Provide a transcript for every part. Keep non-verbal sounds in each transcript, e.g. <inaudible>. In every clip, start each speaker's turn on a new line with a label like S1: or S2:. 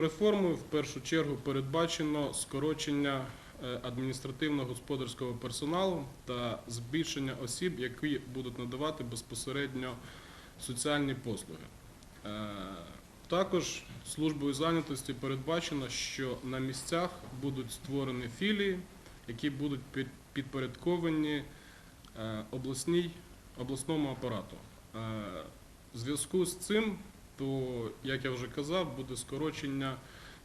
S1: Реформою в першу чергу передбачено скорочення е, адміністративно-господарського персоналу та збільшення осіб, які будуть надавати безпосередньо соціальні послуги. Е, Також службою зайнятості передбачено, що на місцях будуть створені філії, які будуть підпорядковані е, обласній, обласному апарату. В зв'язку з цим, то, як я вже казав, буде скорочення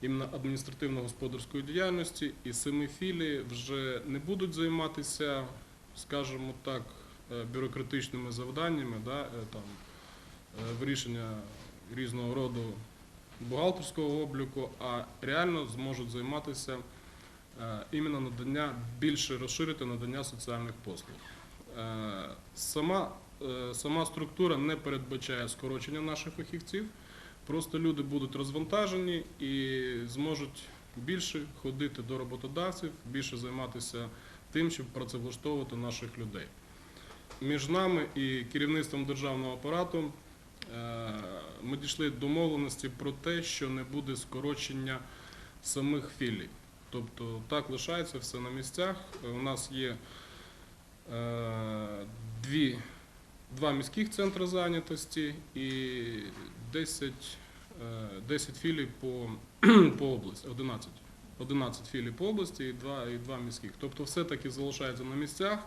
S1: іменно адміністративно-господарської діяльності, і семи філії вже не будуть займатися, скажімо так, е, бюрократичними завданнями, да, е, там, е, вирішення різного роду бухгалтерського обліку, а реально зможуть займатися іменно надання, більше розширити надання соціальних послуг. Сама, сама структура не передбачає скорочення наших фахівців. Просто люди будуть розвантажені і зможуть більше ходити до роботодавців, більше займатися тим, щоб працевлаштовувати наших людей. Між нами і керівництвом державного апарату е, ми дійшли домовленості про те, що не буде скорочення самих філій. Тобто так лишається все на місцях. Е, У нас є е, дві, два міських центри зайнятості і 10, е, 10 філій по, <clears throat> по області, 11. 11 філій по області і два, і два міських. Тобто все-таки залишається на місцях.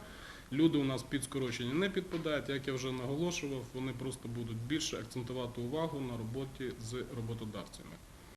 S1: Люди у нас під скорочення не підпадають, як я вже наголошував, вони просто будуть більше акцентувати увагу на роботі з роботодавцями.